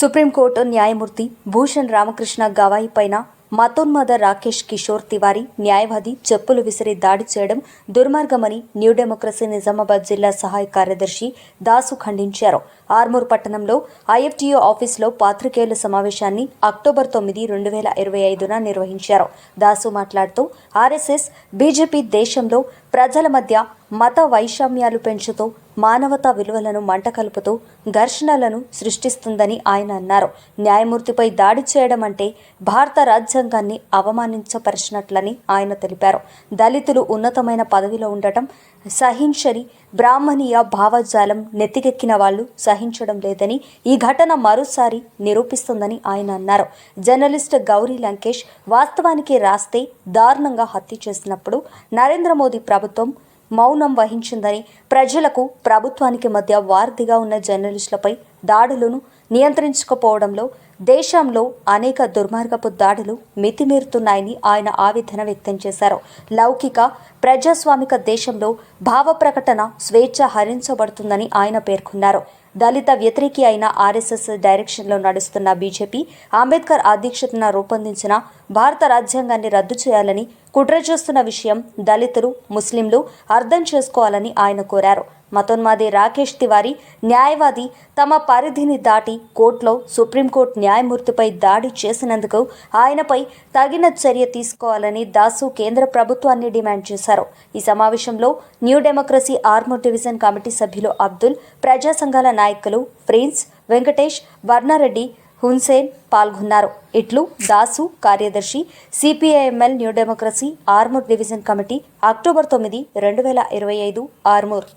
Supreme court న్యాయమూర్తి భూషణ్ రామకృష్ణ గవాయి పైన మతోన్మాద రాకేష్ కిషోర్ తివారీ న్యాయవాది చెప్పులు విసిరి దాడి చేయడం దుర్మార్గమని న్యూ డెమోక్రసీ నిజామాబాద్ జిల్లా సహాయ కార్యదర్శి దాసు ఖండించారు. ఆర్మూర్ పట్టణంలో ఐఎఫ్టీఓ ఆఫీసులో పాత్రికేయుల సమావేశాన్ని అక్టోబర్ తొమ్మిది రెండు వేల ఇరవై ఐదున నిర్వహించారు. దాసు మాట్లాడుతూ ఆర్ఎస్ఎస్ బీజేపీ దేశంలో ప్రజల మధ్య మత వైషమ్యాలు పెంచుతూ మానవతా విలువలను మంటకలుపుతూ ఘర్షణలను సృష్టిస్తుందని ఆయన అన్నారు. న్యాయమూర్తిపై దాడి చేయడం అంటే భారత రాజ్యాంగాన్ని అవమానించపరిచినట్లని ఆయన తెలిపారు. దళితులు ఉన్నతమైన పదవిలో ఉండటం సహించని బ్రాహ్మణీయ భావజాలం నెత్తికెక్కిన వాళ్ళు సహించడం లేదని ఈ ఘటన మరోసారి నిరూపిస్తుందని ఆయన అన్నారు. జర్నలిస్ట్ గౌరీ లంకేష్ వాస్తవానికి రాస్తే దారుణంగా హత్య చేసినప్పుడు నరేంద్ర మోదీ ప్రభుత్వం మౌనం వహించిందని ప్రజలకు ప్రభుత్వానికి మధ్య వారధిగా ఉన్న జర్నలిస్టులపై దాడులను నియంత్రించకపోవడంలో దేశంలో అనేక దుర్మార్గపు దాడులు మితిమీరుతున్నాయని ఆయన ఆవేదన వ్యక్తం చేశారు. లౌకిక ప్రజాస్వామిక దేశంలో భావ ప్రకటన స్వేచ్ఛ హరించబడుతుందని ఆయన పేర్కొన్నారు. దళిత వ్యతిరేకి అయిన ఆర్ఎస్ఎస్ డైరెక్షన్లో నడుస్తున్న బీజేపీ అంబేద్కర్ అధ్యక్షతన రూపొందించిన భారత రాజ్యాంగాన్ని రద్దు చేయాలని కుట్ర చేస్తున్న విషయం దళితులు ముస్లింలు అర్థం చేసుకోవాలని ఆయన కోరారు. మతోన్మాది రాకేష్ తివారీ న్యాయవాది తమ పరిధిని దాటి కోర్టులో సుప్రీంకోర్టు న్యాయమూర్తిపై దాడి చేసినందుకు ఆయనపై తగిన చర్య తీసుకోవాలని దాసు కేంద్ర ప్రభుత్వాన్ని డిమాండ్ చేశారు. ఈ సమావేశంలో new democracy Armoor division committee సభ్యులు అబ్దుల్ ప్రజా సంఘాల నాయకులు ప్రిన్స్ వెంకటేష్ వర్ణారెడ్డి హున్సేన్ పాల్గొన్నారు. ఇట్లు దాసు కార్యదర్శి CPIML new democracy Armoor division committee October తొమ్మిది రెండు వేల ఇరవై ఐదు ఆర్మూర్.